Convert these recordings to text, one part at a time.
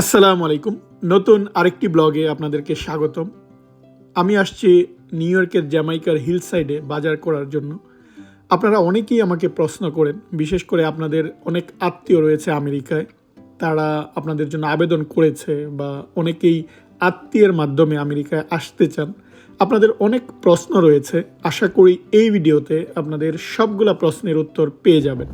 আসসালামু আলাইকুম। নতুন আরেকটি ব্লগে আপনাদেরকে স্বাগতম। আমি আসছি নিউ ইয়র্কের জ্যামাইকার হিল সাইডে বাজার করার জন্য। আপনারা অনেকেই আমাকে প্রশ্ন করেন, বিশেষ করে আপনাদের অনেক আত্মীয় রয়েছে আমেরিকায়। তারা আপনাদের জন্য আবেদন করেছে বা অনেকেই আত্মীয়ের মাধ্যমে আমেরিকায় আসতে চান। আপনাদের অনেক প্রশ্ন রয়েছে। আশা করি এই ভিডিওতে আপনাদের সবগুলা প্রশ্নের উত্তর পেয়ে যাবেন।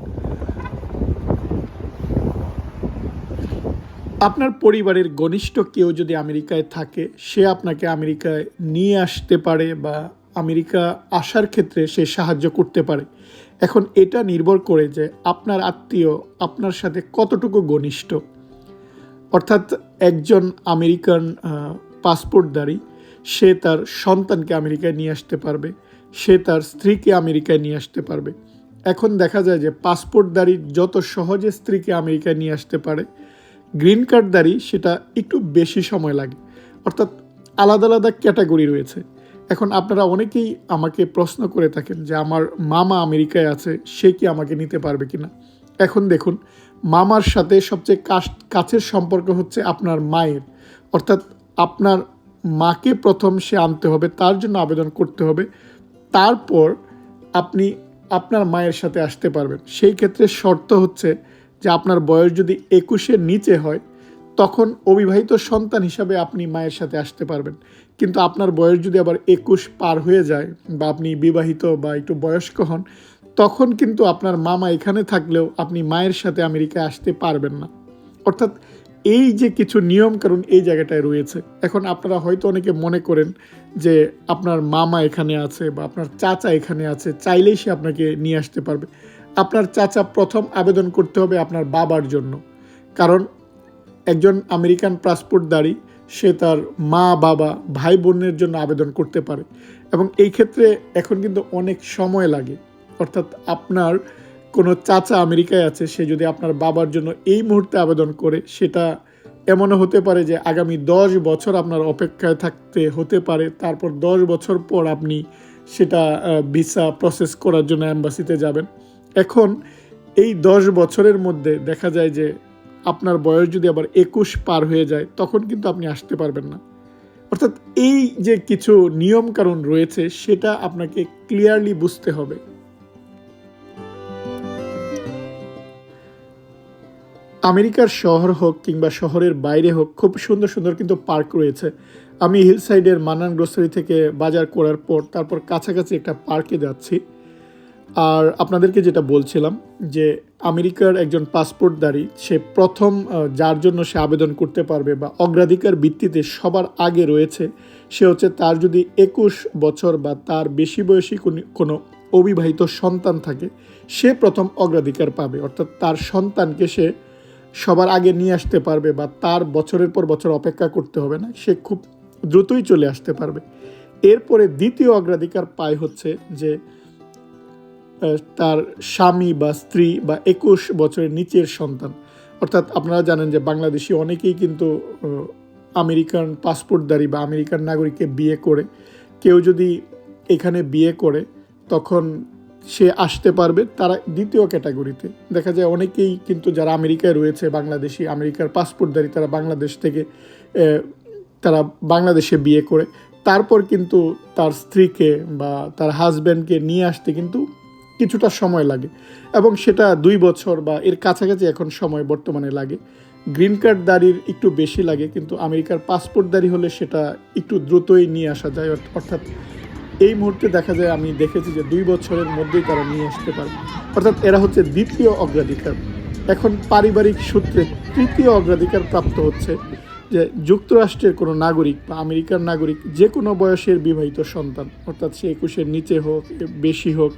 আপনার পরিবারের ঘনিষ্ঠ কেউ যদি আমেরিকায় থাকে, সে আপনাকে আমেরিকায় নিয়ে আসতে পারে বা আমেরিকা আসার ক্ষেত্রে সে সাহায্য করতে পারে। এখন এটা নির্ভর করে যে আপনার আত্মীয় আপনার সাথে কতটুকু ঘনিষ্ঠ। অর্থাৎ একজন আমেরিকান পাসপোর্টধারী, সে তার সন্তানকে আমেরিকায় নিয়ে আসতে পারবে, সে তার স্ত্রীকে আমেরিকায় নিয়ে আসতে পারবে। এখন দেখা যায় যে পাসপোর্টধারী যত সহজে স্ত্রীকে আমেরিকায় নিয়ে আসতে পারে গ্রিন কার্ডধারী সেটা একটু বেশি সময় লাগে। অর্থাৎ আলাদা আলাদা ক্যাটাগরি রয়েছে। এখন আপনারা অনেকেই আমাকে প্রশ্ন করে থাকেন যে আমার মামা আমেরিকায় আছে, সে কি আমাকে নিতে পারবে কি না এখন দেখুন, মামার সাথে সবচেয়ে কাছ, কাছের সম্পর্ক হচ্ছে আপনার মায়ের। অর্থাৎ আপনার মাকে প্রথম সে আনতে হবে, তার জন্য আবেদন করতে হবে। তারপর আপনি আপনার মায়ের সাথে আসতে পারবেন। সেই ক্ষেত্রে শর্ত হচ্ছে যে আপনার বয়স যদি একুশের নিচে হয়, তখন অবিবাহিত সন্তান হিসাবে আপনি মায়ের সাথে আসতে পারবেন। কিন্তু আপনার বয়স যদি আবার একুশ পার হয়ে যায় বা আপনি বিবাহিত বা একটু বয়স্ক হন, তখন কিন্তু আপনার মামা এখানে থাকলেও আপনি মায়ের সাথে আমেরিকায় আসতে পারবেন না। অর্থাৎ এই যে কিছু নিয়ম কারণ এই জায়গাটায় রয়েছে। এখন আপনারা হয়তো অনেকে মনে করেন যে আপনার মামা এখানে আছে বা আপনার চাচা এখানে আছে, চাইলেই সে আপনাকে নিয়ে আসতে পারবে। আপনার চাচা প্রথম আবেদন করতে হবে আপনার বাবার জন্য। কারণ একজন আমেরিকান পাসপোর্টধারী সে তার মা, বাবা, ভাই বোনের জন্য আবেদন করতে পারে। এবং এই ক্ষেত্রে এখন কিন্তু অনেক সময় লাগে। অর্থাৎ আপনার কোনো চাচা আমেরিকায় আছে, সে যদি আপনার বাবার জন্য এই মুহূর্তে আবেদন করে, সেটা এমনও হতে পারে যে আগামী দশ বছর আপনার অপেক্ষায় থাকতে হতে পারে। তারপর দশ বছর পর আপনি সেটা ভিসা প্রসেস করার জন্য অ্যাম্বাসিতে যাবেন। এখন এই দশ বছরের মধ্যে দেখা যায় যে আপনার বয়স যদি আবার একুশ পার হয়ে যায়, তখন কিন্তু আপনি আসতে পারবেন না। অর্থাৎ এই যে কিছু নিয়ম কারণ রয়েছে, সেটা আপনাকে ক্লিয়ারলি বুঝতে হবে। আমেরিকার শহর হোক কিংবা শহরের বাইরে হোক, খুব সুন্দর সুন্দর কিন্তু পার্ক রয়েছে। আমি হিল সাইডের মানান গ্রোসারি থেকে বাজার করার পর তারপর কাছাকাছি একটা পার্কে যাচ্ছি। আর আপনাদেরকে যেটা বলছিলাম যে আমেরিকার একজন পাসপোর্টধারী, সে প্রথম যার জন্য সে আবেদন করতে পারবে বা অগ্রাধিকার ভিত্তিতে সবার আগে রয়েছে, সে হচ্ছে তার যদি একুশ বছর বা তার বেশি বয়সী কোনো অবিবাহিত সন্তান থাকে, সে প্রথম অগ্রাধিকার পাবে। অর্থাৎ তার সন্তানকে সে সবার আগে নিয়ে আসতে পারবে বা তার বছরের পর বছর অপেক্ষা করতে হবে না, সে খুব দ্রুতই চলে আসতে পারবে। এরপরে দ্বিতীয় অগ্রাধিকার পায় হচ্ছে যে তার স্বামী বা স্ত্রী বা একুশ বছরের নিচের সন্তান। অর্থাৎ আপনারা জানেন যে বাংলাদেশি অনেকেই কিন্তু আমেরিকান পাসপোর্টধারী বা আমেরিকান নাগরিককে বিয়ে করে। কেউ যদি এখানে বিয়ে করে, তখন সে আসতে পারবে তারা দ্বিতীয় ক্যাটাগরিতে। দেখা যায় অনেকেই কিন্তু যারা আমেরিকায় রয়েছে, বাংলাদেশি, আমেরিকার পাসপোর্টধারী, তারা বাংলাদেশ থেকে তারা বাংলাদেশে বিয়ে করে। তারপর কিন্তু তার স্ত্রীকে বা তার হাজব্যান্ডকে নিয়ে আসতে কিন্তু কিছুটা সময় লাগে এবং সেটা দুই বছর বা এর কাছাকাছি এখন সময় বর্তমানে লাগে। গ্রিন কার্ড দাঁড়ির একটু বেশি লাগে, কিন্তু আমেরিকার পাসপোর্ট দাঁড়ি হলে সেটা একটু দ্রুতই নিয়ে আসা যায় অর্থাৎ এই মুহূর্তে দেখা যায় আমি দেখেছি যে দুই বছরের মধ্যেই তারা নিয়ে আসতে পারে। অর্থাৎ এরা হচ্ছে দ্বিতীয় অগ্রাধিকার। এখন পারিবারিক সূত্রে তৃতীয় অগ্রাধিকার প্রাপ্ত হচ্ছে যে যুক্তরাষ্ট্রের কোনো নাগরিক বা আমেরিকার নাগরিক যে কোনো বয়সের বিবাহিত সন্তান, অর্থাৎ সে একুশের নিচে হোক বেশি হোক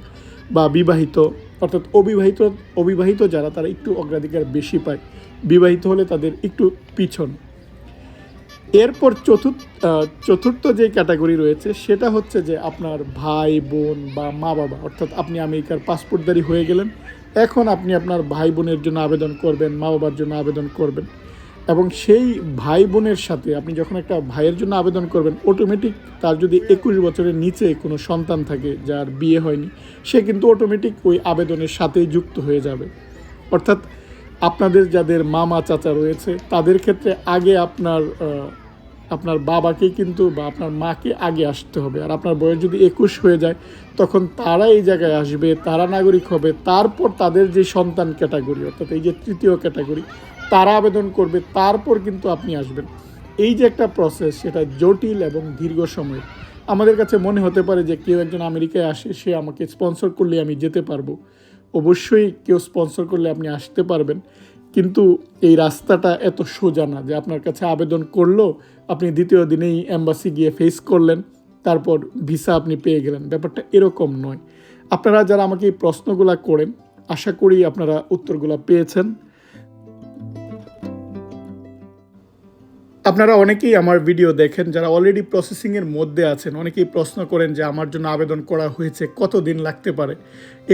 বা বিবাহিত, অর্থাৎ অবিবাহিত অবিবাহিত যারা, তারা একটু অগ্রাধিকার বেশি পায়। বিবাহিত হলে তাদের একটু পিছন। এরপর চতুর্থ চতুর্থ যে ক্যাটাগরি রয়েছে, সেটা হচ্ছে যে আপনার ভাই, বোন বা মা বাবা অর্থাৎ আপনি আমেরিকার পাসপোর্টদারি হয়ে গেলেন। এখন আপনি আপনার ভাই বোনের জন্য আবেদন করবেন মা বাবার জন্য আবেদন করবেন। এবং সেই ভাই বোনের সাথে আপনি যখন একটা ভাইয়ের জন্য আবেদন করবেন অটোমেটিক তার যদি একুশ বছরের নিচে কোনো সন্তান থাকে যার বিয়ে হয়নি, সে কিন্তু অটোমেটিক ওই আবেদনের সাথেই যুক্ত হয়ে যাবে। অর্থাৎ আপনাদের যাদের মামা, চাচা রয়েছে, তাদের ক্ষেত্রে আগে আপনার আপনার বাবাকে কিন্তু বা আপনার মাকে আগে আসতে হবে। আর আপনার বয়স যদি একুশ হয়ে যায়, তখন তারা এই জায়গায় আসবে, তারা নাগরিক হবে, তারপর তাদের যে সন্তান ক্যাটাগরি, অর্থাৎ এই যে তৃতীয় ক্যাটাগরি তারা আবেদন করবে, তারপর কিন্তু আপনি আসবেন। এই যে একটা প্রসেস সেটা জটিল এবং দীর্ঘ সময়। আমাদের কাছে মনে হতে পারে যে কেউ একজন আমেরিকায় আসে, সে আমাকে স্পন্সর করলে আমি যেতে পারব। অবশ্যই কেউ স্পন্সর করলে আপনি আসতে পারবেন। কিন্তু এই রাস্তাটা এত সোজা না যে আপনার কাছে আবেদন করল, আপনি দ্বিতীয় দিনেই অ্যাম্বাসি গিয়ে ফেস করলেন, তারপর ভিসা আপনি পেয়ে গেলেন। ব্যাপারটা এরকম নয়। আপনারা যারা আমাকে এই প্রশ্নগুলো করেন, আশা করি আপনারা উত্তরগুলো পেয়েছেন। আপনারা অনেকেই আমার ভিডিও দেখেন, যারা অলরেডি প্রসেসিংয়ের মধ্যে আছেন, অনেকেই প্রশ্ন করেন যে আমার জন্য আবেদন করা হয়েছে কত দিন লাগতে পারে?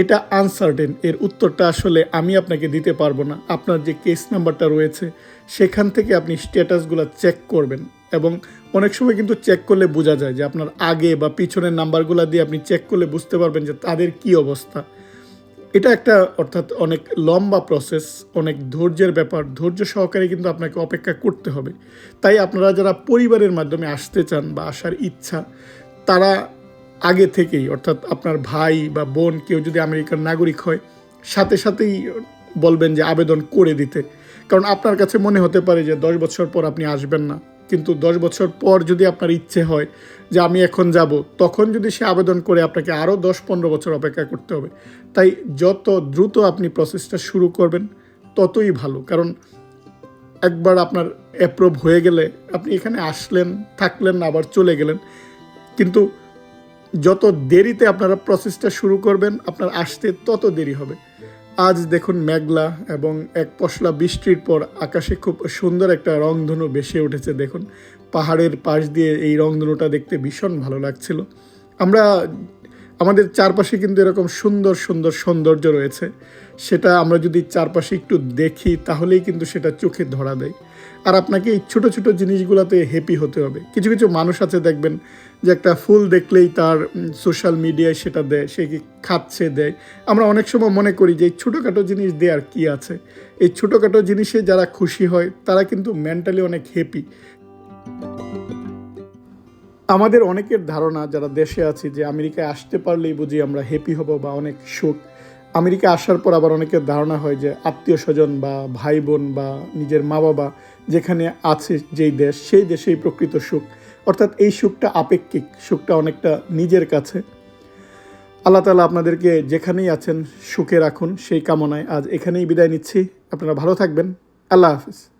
এটা আনসার্টেন এর উত্তরটা আসলে আমি আপনাকে দিতে পারব না। আপনার যে কেস নাম্বারটা রয়েছে, সেখান থেকে আপনি স্ট্যাটাসগুলো চেক করবেন এবং অনেক সময় কিন্তু চেক করলে বোঝা যায় যে আপনার আগে বা পিছনের নাম্বারগুলো দিয়ে আপনি চেক করলে বুঝতে পারবেন যে তাদের কি অবস্থা। এটা একটা, অর্থাৎ অনেক লম্বা প্রসেস অনেক ধৈর্যের ব্যাপার। ধৈর্য সহকারে কিন্তু আপনাকে অপেক্ষা করতে হবে। তাই আপনারা যারা পরিবারের মাধ্যমে আসতে চান বা আসার ইচ্ছা, তারা আগে থেকেই, অর্থাৎ আপনার ভাই বা বোন, কেউ যদি আমেরিকার নাগরিক হয়, সাথে সাথেই বলবেন যে আবেদন করে দিতে। কারণ আপনার কাছে মনে হতে পারে যে দশ বছর পর আপনি আসবেন না। কিন্তু দশ বছর পর যদি আপনার ইচ্ছে হয় যে আমি এখন যাব, তখন যদি সে আবেদন করে আপনাকে আরও দশ পনেরো বছর অপেক্ষা করতে হবে। তাই যত দ্রুত আপনি প্রসেসটা শুরু করবেন, ততই ভালো। কারণ একবার আপনার অ্যাপ্রুভ হয়ে গেলে আপনি এখানে আসলেন, থাকলেন, আবার চলে গেলেন। কিন্তু যত দেরিতে আপনারা প্রসেসটা শুরু করবেন, আপনার আসতে তত দেরি হবে। আজ দেখুন মেঘলা এবং এক পশলা বৃষ্টির পর আকাশে খুব সুন্দর একটা রংধনু ভেসে উঠেছে, দেখুন। পাহাড়ের পাশ দিয়ে এই রংধনুটা দেখতে ভীষণ ভালো লাগছিল। আমরা, আমাদের চারপাশে কিন্তু এরকম সুন্দর সুন্দর সৌন্দর্য রয়েছে। সেটা আমরা যদি চারপাশে একটু দেখি, তাহলেই কিন্তু সেটা চোখে ধরা দেয়। আর আপনাকে এই ছোটো ছোটো জিনিসগুলোতে হ্যাপি হতে হবে। কিছু কিছু মানুষ আছে দেখবেন যে একটা ফুল দেখলেই তার সোশ্যাল মিডিয়ায় সেটা দেয়, সে কি খাচ্ছে, দেয়। আমরা অনেক সময় মনে করি যে এই ছোটোখাটো জিনিস দেওয়ার কী আছে? এই ছোটোখাটো জিনিসে যারা খুশি হয়, তারা কিন্তু মেন্টালি অনেক হ্যাপি আমাদের অনেকের ধারণা, যারা দেশে আছি, যে আমেরিকায় আসতে পারলেই বুঝি আমরা হ্যাপি হব বা অনেক সুখ। আমেরিকা আসার পর আবার অনেকের ধারণা হয় যে আত্মীয় স্বজন বা ভাই বোন বা নিজের মা বাবা যেখানে আছে যেই দেশ, সেই দেশেই প্রকৃত সুখ। অর্থাৎ এই সুখটা আপেক্ষিক, সুখটা অনেকটা নিজের কাছে। আল্লাহ তালা আপনাদেরকে যেখানেই আছেন সুখে রাখুন, সেই কামনায় আজ এখানেই বিদায় নিচ্ছি। আপনারা ভালো থাকবেন। আল্লাহ হাফিজ।